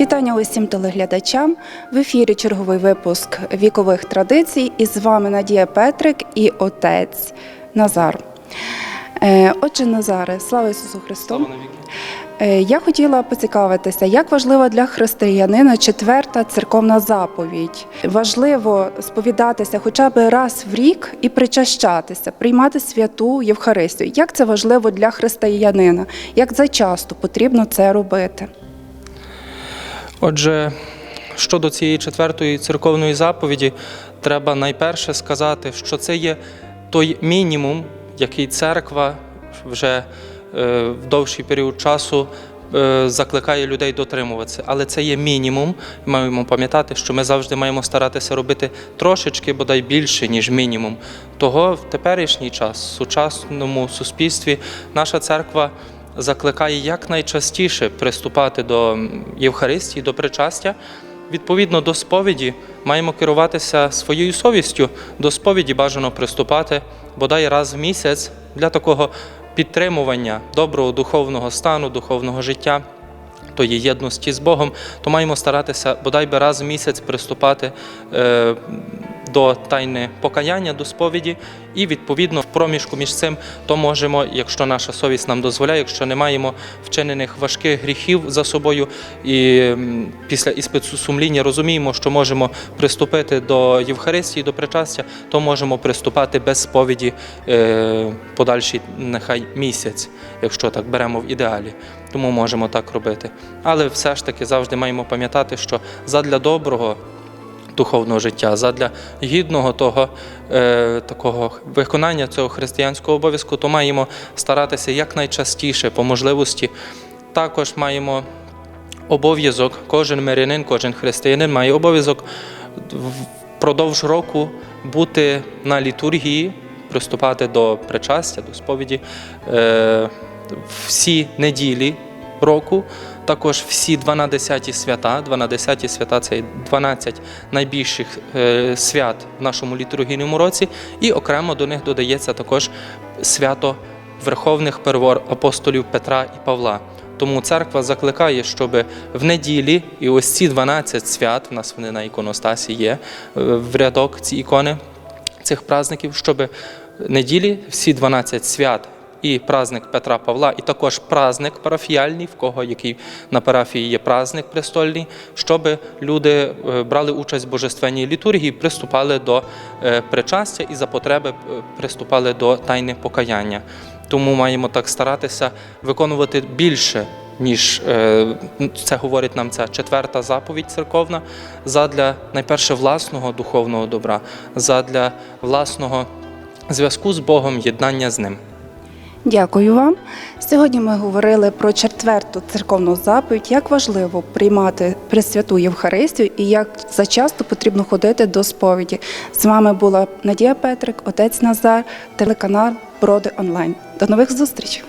Вітання усім телеглядачам. В ефірі черговий випуск вікових традицій. І з вами Надія Петрик і отець Назар. Е, Отже, Назаре, слава Ісусу Христу! Е, Я хотіла поцікавитися, як важлива для християнина четверта церковна заповідь. Важливо сповідатися хоча б раз в рік і причащатися, приймати святу Євхаристію. Як це важливо для християнина? Як зачасто потрібно це робити? Отже, щодо цієї четвертої церковної заповіді, треба найперше сказати, що це є той мінімум, який церква вже е, в довший період часу е, закликає людей дотримуватися. Але це є мінімум. Маємо пам'ятати, що ми завжди маємо старатися робити трошечки, бодай більше, ніж мінімум. Того в теперішній час, в сучасному суспільстві, наша церква закликає якнайчастіше приступати до Євхаристії, до причастя. Відповідно до сповіді маємо керуватися своєю совістю. До сповіді бажано приступати бодай раз в місяць для такого підтримування доброго духовного стану, духовного життя. Тої єдності з Богом, то маємо старатися бодай би раз в місяць приступати е, до тайни покаяння, до сповіді, і відповідно в проміжку між цим то можемо, якщо наша совість нам дозволяє, якщо не маємо вчинених важких гріхів за собою, і після іспиту сумління розуміємо, що можемо приступити до Євхаристії, до причастя, то можемо приступати без сповіді е, подальший нехай місяць, якщо так беремо в ідеалі. Тому можемо так робити. Але все ж таки завжди маємо пам'ятати, що задля доброго духовного життя, задля гідного того е, такого виконання цього християнського обов'язку, то маємо старатися якнайчастіше по можливості. Також маємо обов'язок, кожен мирянин, кожен християнин має обов'язок впродовж року бути на літургії, приступати до причастя, до сповіді е, всі неділі року. Також всі 12 свята. 12 свята це 12 найбільших е, свят в нашому літургійному році, і окремо до них додається також свято верховних первор апостолів Петра і Павла. Тому церква закликає, щоб в неділі, і ось ці 12 свят, в нас вони на іконостасі є е, в рядок ці ікони цих праздників, щоб неділі всі 12 свят і праздник Петра Павла, і також праздник парафіяльний, в кого який на парафії є праздник престольний, щоб люди е, брали участь в божественній літургії, приступали до е, причастя і за потреби е, приступали до тайни покаяння. Тому маємо так старатися виконувати більше, ніж це говорить нам ця четверта заповідь церковна, задля найперше власного духовного добра, задля власного зв'язку з Богом, єднання з ним. Дякую вам. Сьогодні ми говорили про четверту церковну заповідь, як важливо приймати Пресвяту Євхаристію і як зачасто потрібно ходити до сповіді. З вами була Надія Петрик, отець Назар, телеканал Броди Онлайн. До нових зустрічей!